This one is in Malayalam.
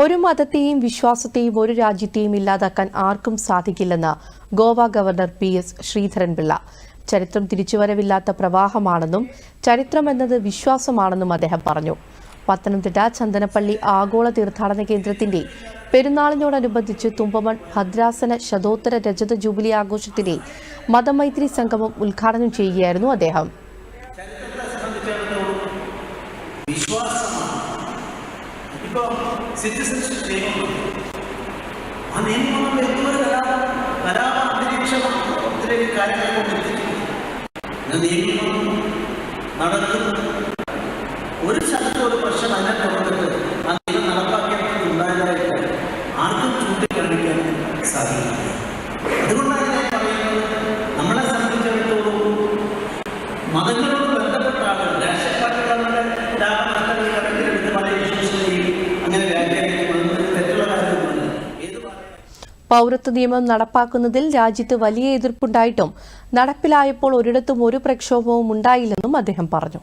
ഒരു മതത്തെയും വിശ്വാസത്തെയും ഒരു രാജ്യത്തെയും ഇല്ലാതാക്കാൻ ആർക്കും സാധിക്കില്ലെന്ന് Goa governor P S Sreedharan Pillai. ചരിത്രം തിരിച്ചുവരവില്ലാത്ത പ്രവാഹമാണെന്നും ചരിത്രം എന്നത് വിശ്വാസമാണെന്നും അദ്ദേഹം പറഞ്ഞു. പത്തനംതിട്ട ചന്ദനപ്പള്ളി ആഗോള തീർത്ഥാടന കേന്ദ്രത്തിന്റെ പെരുന്നാളിനോടനുബന്ധിച്ച് തുമ്പമൺ ഭദ്രാസന ശതോത്തര രജത ജൂബിലി ആഘോഷത്തിന്റെ മതമൈത്രി സംഗമം ഉദ്ഘാടനം ചെയ്യുകയായിരുന്നു അദ്ദേഹം. ഇപ്പോൾ സിറ്റിസൺഷിപ്പ് നിയമം ആ നിയമം എത്തുന്നത് കലാപ കലാപ ഒത്തിരി കാര്യങ്ങളെ കൊണ്ട് എത്തിക്കുന്നത് നിയമം നടക്കുന്നു. ഒരു സ്ഥലത്ത് ഒരു പ്രശ്നം അതിനെ തുടർന്നിട്ട് ആ നിയമം നടപ്പാക്കിയിട്ട് ഉണ്ടായതായിട്ട് ആർക്കും ചൂണ്ടിക്കാണിക്കാൻ സാധിക്കില്ല. അതുകൊണ്ടാണ് ഞാൻ പറയുന്നത് നമ്മളെ സംബന്ധിച്ചിടത്തോളം മതങ്ങളോട് പൗരത്വ നിയമം നടപ്പാക്കുന്നതിൽ രാജ്യത്ത് വലിയ എതിർപ്പുണ്ടായിട്ടും നടപ്പിലായപ്പോൾ ഒരിടത്തും ഒരു പ്രക്ഷോഭവും ഉണ്ടായില്ലെന്നും അദ്ദേഹം പറഞ്ഞു